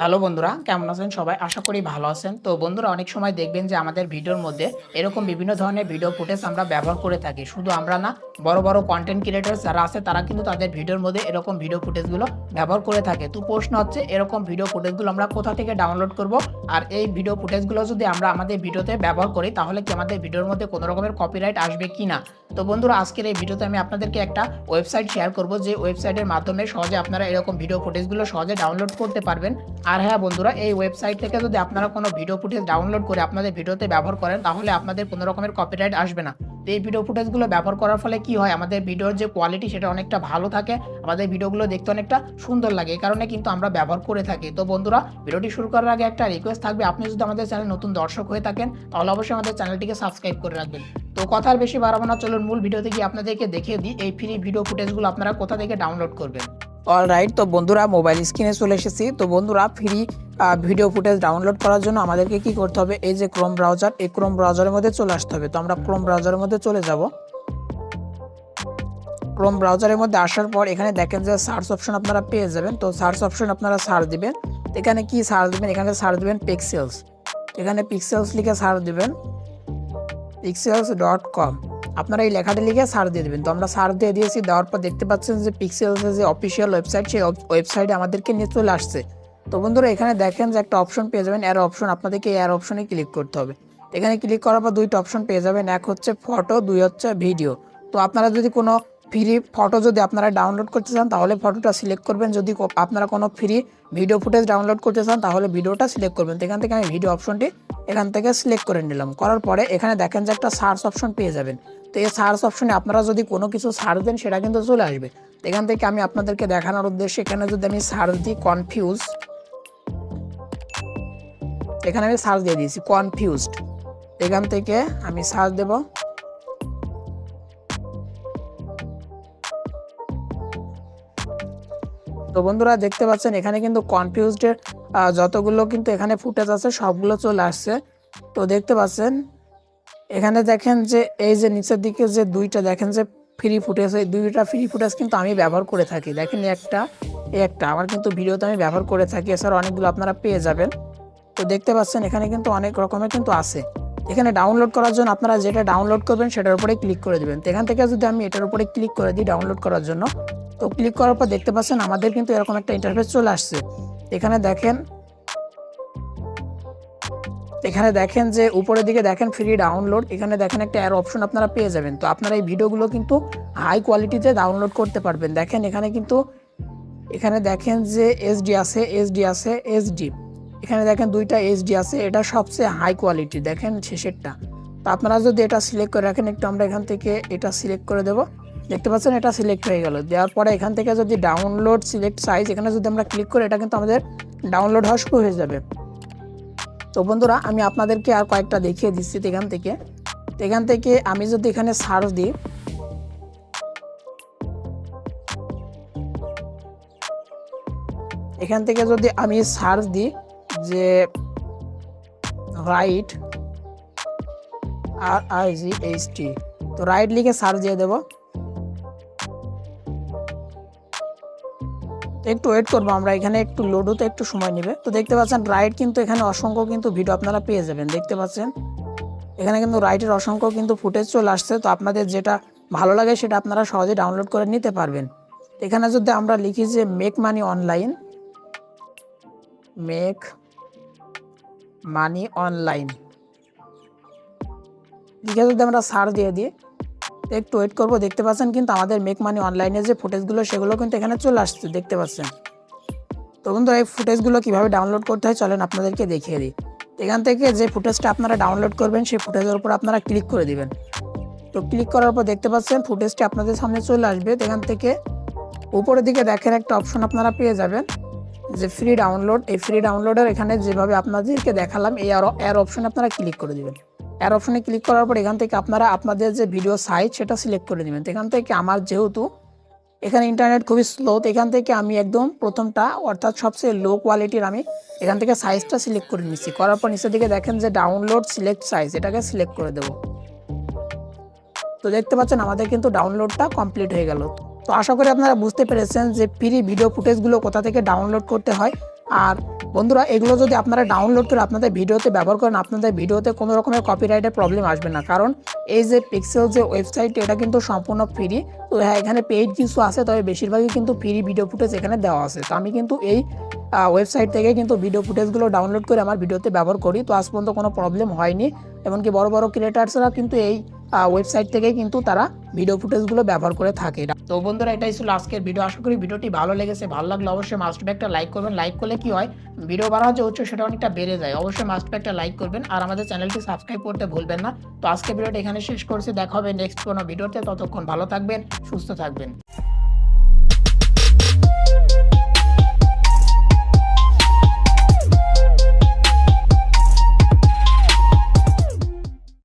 Hello বন্ধুরা, কেমন আছেন সবাই? আশা করি ভালো আছেন। তো বন্ধুরা, অনেক সময় দেখবেন যে আমাদের ভিডিওর মধ্যে এরকম বিভিন্ন ধরনের ভিডিও ফুটেজ আমরা ব্যবহার করে থাকি। শুধু আমরা না, বড় বড় কন্টেন্ট ক্রিয়েটার যারা আছে, তারা কিন্তু তাদের ভিডিওর মধ্যে এরকম ভিডিও ফুটেজগুলো ব্যবহার করে থাকে। তো প্রশ্ন হচ্ছে, এরকম ভিডিও ফুটেজগুলো আমরা কোথা থেকে ডাউনলোড করব? আর এই ভিডিও ফুটেজগুলো যদি আমরা আমাদের ভিডিওতে ব্যবহার করি, তাহলে কি আমাদের ভিডিওর মধ্যে কোনো রকমের কপিরাইট আসবে কি না তো বন্ধুরা, আজকের এই ভিডিওতে আমি আপনাদেরকে একটা ওয়েবসাইট শেয়ার করব, যে ওয়েবসাইটের মাধ্যমে সহজে আপনারা এরকম ভিডিও ফুটেজগুলো সহজে ডাউনলোড করতে পারবেন। আর হ্যাঁ বন্ধুরা, এই ওয়েবসাইট থেকে যদি আপনারা কোনো ভিডিও ফুটেজ ডাউনলোড করে আপনাদের ভিডিওতে ব্যবহার করেন, তাহলে আপনাদের কোনো রকমের কপিরাইট আসবে না। তো এই ভিডিও ফুটেজগুলো ব্যবহার করার ফলে কি হয়? আমাদের ভিডিওর যে কোয়ালিটি সেটা অনেকটা ভালো থাকে। আমাদের ভিডিওগুলো দেখতে অনেকটা সুন্দর লাগে। এই কারণে কিন্তু আমরা ব্যবহার করে থাকি। তো বন্ধুরা ভিডিওটি শুরু করার আগে একটা রিকোয়েস্ট থাকবে। আপনি যদি আমাদের চ্যানেল নতুন দর্শক হয়ে থাকেন, তাহলে অবশ্যই আমাদের চ্যানেলটিকে সাবস্ক্রাইব করে রাখবেন। তো কথার বেশি বাড়াবো না। চলুন, মূল ভিডিওতে গিয়ে আপনাদেরকে দেখিয়ে দিই। এই ফ্রি ভিডিও ফুটেজগুলো আপনারা কোথা থেকে ডাউনলোড করবেন? অল রাইট তো বন্ধুরা মোবাইল স্ক্রিনে চলে এসেছি। তো বন্ধুরা ফ্রি ভিডিও ফুটেজ ডাউনলোড করার জন্য আমাদেরকে কি করতে হবে? এই যে ক্রোম ব্রাউজার এই ক্রোম ব্রাউজারের মধ্যে চলে আসতে হবে। তো আমরা ক্রোম ব্রাউজারের মধ্যে চলে যাব। ক্রোম ব্রাউজারের মধ্যে আসার পর এখানে দেখেন যে সার্চ অপশন আপনারা পেয়ে যাবেন। তো সার্চ অপশন আপনারা সার্চ দিবেন। এখানে কি সার্চ দিবেন? এখানে সার্চ দিবেন পিক্সেলস এখানে পিক্সেলস লিখে সার্চ দিবেন। পিক্সেলস ডট কম আপনারা এই লেখাটা লিখে সার্চ দিয়ে দেবেন। তো আমরা সার্চ দিয়ে দিয়েছি, দেওয়ার পর দেখতে পাচ্ছেন যে পিক্সেলসের যে অফিসিয়াল ওয়েবসাইট সেই ওয়েবসাইটে আমাদেরকে নিয়ে চলে আসছে। তো বন্ধুরা, এখানে দেখেন যে একটা অপশন পেয়ে যাবেন এর অপশন আপনাদেরকে এর অপশনে ক্লিক করতে হবে। এখানে ক্লিক করার পর দুইটা অপশন পেয়ে যাবেন, এক হচ্ছে ফটো দুই হচ্ছে ভিডিও তো আপনারা যদি কোনো ফ্রি ফটো যদি আপনারা ডাউনলোড করতে চান, তাহলে ফটোটা সিলেক্ট করবেন। যদি আপনারা কোনো ফ্রি ভিডিও ফুটেজ ডাউনলোড করতে চান, তাহলে ভিডিওটা সিলেক্ট করবেন। এখান থেকে আমি ভিডিও অপশনটি এখান থেকে সিলেক্ট করে নিলাম। করার পরে এখানে দেখেন যে একটা সার্চ অপশন পেয়ে যাবেন। তো এই সার্চ অপশনে আপনারা যদি কোনো কিছু সার্চ দেন, সেটা কিন্তু চলে আসবে। এখান থেকে আমি আপনাদেরকে দেখানোর উদ্দেশ্যে এখানে যদি আমি সার্চ দিই কনফিউজ এখানে আমি সার্চ দিয়ে দিয়েছি কনফিউজড এখান থেকে আমি সার্চ দেব। তো বন্ধুরা দেখতে পাচ্ছেন, এখানে কিন্তু কনফিউজডের যতগুলো কিন্তু এখানে ফুটেজ আছে, সবগুলো চলে আসছে। তো দেখতে পাচ্ছেন, এখানে দেখেন যে, এই যে নিচের দিকে যে দুইটা, দেখেন যে ফ্রি ফুটেজ এই দুইটা ফ্রি ফুটেজ কিন্তু আমি ব্যবহার করে থাকি। দেখেন একটা একটা, আমার কিন্তু ভিডিওতে আমি ব্যবহার করে থাকি, এছাড়া অনেকগুলো আপনারা পেয়ে যাবেন। তো দেখতে পাচ্ছেন, এখানে কিন্তু অনেক রকমের কিন্তু আছে। এখানে ডাউনলোড করার জন্য আপনারা যেটা ডাউনলোড করবেন, সেটার উপরে ক্লিক করে দেবেন। তো এখান থেকে যদি আমি এটার উপরে ক্লিক করে দিই ডাউনলোড করার জন্য তো ক্লিক করার পর দেখতে পাচ্ছেন আমাদের কিন্তু এরকম একটা ইন্টারফেস চলে আসছে। এখানে দেখেন এখানে দেখেন যে উপরের দিকে দেখেন ফ্রি ডাউনলোড এখানে দেখেন একটা অ্যার অপশন আপনারা পেয়ে যাবেন। তো আপনারা এই ভিডিওগুলো কিন্তু হাই কোয়ালিটিতে ডাউনলোড করতে পারবেন। দেখেন এখানে কিন্তু, এখানে দেখেন যে এসডি আছে এসডি আছে এসডি এখানে দেখেন দুইটা এইচডি আছে, এটা সবচেয়ে হাই কোয়ালিটি দেখেন শেষেরটা। তো আপনারা যদি এটা সিলেক্ট করে রাখেন, একটু আমরা এখান থেকে এটা সিলেক্ট করে দেব। দেখতে পাচ্ছেন, এটা সিলেক্ট হয়ে গেল। দেওয়ার পরে এখান থেকে যদি ডাউনলোড সিলেক্ট সাইজ এখানে যদি আমরা ক্লিক করি, এটা কিন্তু আমাদের ডাউনলোড হওয়া শুরু হয়ে যাবে। তো বন্ধুরা, আমি আপনাদেরকে আর কয়েকটা দেখিয়ে দিচ্ছি এখান থেকে। এখান থেকে আমি যদি এখানে সার্চ দিই, এখান থেকে যদি আমি সার্চ দিই যে right R I G H T তো রাইট লিখে সার্চ দিয়ে দেবো। একটু ওয়েট করব আমরা, এখানে একটু লোড হতে একটু সময় নেবে। তো দেখতে পাচ্ছেন রাইট কিন্তু এখানে অসংখ্য কিন্তু ভিডিও আপনারা পেয়ে যাবেন, দেখতে পাচ্ছেন? এখানে কিন্তু রাইটের অসংখ্য কিন্তু ফুটেজ চলে আসছে, তো আপনাদের যেটা ভালো লাগে সেটা আপনারা সহজে ডাউনলোড করে নিতে পারবেন। এখানে যদি আমরা লিখি যে make money online make money online লিখে যদি আমরা সার্চ দিয়ে দিই একটু ওয়েট করব, দেখতে পাচ্ছেন কিন্তু আমাদের মেক মানি অনলাইনে যে ফুটেজগুলো সেগুলো কিন্তু এখানে চলে আসছে, দেখতে পাচ্ছেন। তো বন্ধুরা, এই ফুটেজগুলো কীভাবে ডাউনলোড করতে হয় চলেন আপনাদেরকে দেখিয়ে দিই। এখান থেকে যে ফুটেজটা আপনারা ডাউনলোড করবেন, সেই ফুটেজের উপর আপনারা ক্লিক করে দিবেন। তো ক্লিক করার পর দেখতে পাচ্ছেন ফুটেজটি আপনাদের সামনে চলে আসবে। এখান থেকে উপরের দিকে দেখেন একটা অপশন আপনারা পেয়ে যাবেন, যে ফ্রি ডাউনলোড এই ফ্রি ডাউনলোডের এখানে যেভাবে আপনাদেরকে দেখালাম, এই আর অপশনে আপনারা ক্লিক করে দিবেন। এর অপশনে ক্লিক করার পর এখান থেকে আপনারা আপনাদের যে ভিডিও সাইজ সেটা সিলেক্ট করে নেবেন। এখান থেকে আমার যেহেতু এখানে ইন্টারনেট খুবই স্লো তো এখান থেকে আমি একদম প্রথমটা, অর্থাৎ সবচেয়ে লো কোয়ালিটির আমি এখান থেকে সাইজটা সিলেক্ট করে নিচ্ছি। করার পর নিচের দিকে দেখেন যে ডাউনলোড সিলেক্ট সাইজ এটাকে সিলেক্ট করে দেবো। তো দেখতে পাচ্ছেন আমাদের কিন্তু ডাউনলোডটা কমপ্লিট হয়ে গেল। তো আশা করি আপনারা বুঝতে পেরেছেন যে ফ্রি ভিডিও ফুটেজগুলো কোথা থেকে ডাউনলোড করতে হয় আর বন্ধুরা, এগুলো যদি আপনারা ডাউনলোড করে আপনাদের ভিডিওতে ব্যবহার করেন, আপনাদের ভিডিওতে কোনো রকমের কপিরাইটের প্রবলেম আসবে না। কারণ এই যে পিক্সেল যে ওয়েবসাইট এটা কিন্তু সম্পূর্ণ ফ্রি তো হ্যাঁ এখানে পেইড কিছু আছে, তবে বেশিরভাগই কিন্তু ফ্রি ভিডিও ফুটেজ এখানে দেওয়া আছে। তো আমি কিন্তু এই ওয়েবসাইট থেকে কিন্তু ভিডিও ফুটেজগুলো ডাউনলোড করে আমার ভিডিওতে ব্যবহার করি। তো আজ পর্যন্ত কোনো প্রবলেম হয়নি। এমনকি বড় বড় ক্রিয়েটার্সরা কিন্তু এই ওয়েবসাইট থেকে কিন্তু তারা ভিডিও ফুটেজগুলো ব্যবহার করে থাকে। তো বন্ধুরা, এটাই ছিল আজকের ভিডিও আশা করি ভিডিওটি ভালো লেগেছে। ভালো লাগলে অবশ্যই মাস্ট একটা লাইক করবেন। লাইক করলে কি হয়? ভিডিও বাড়া যে উচ্চ সেটা অনেকটা বেড়ে যায়। অবশ্যই মাস্ট একটা লাইক করবেন। আর আমাদের চ্যানেলটি সাবস্ক্রাইব করতে ভুলবেন না। তো আজকে ভিডিওটা এখানে শেষ করছি। দেখা হবে নেক্সট কোনো ভিডিওতে ততক্ষণ ভালো থাকবেন, সুস্থ থাকবেন।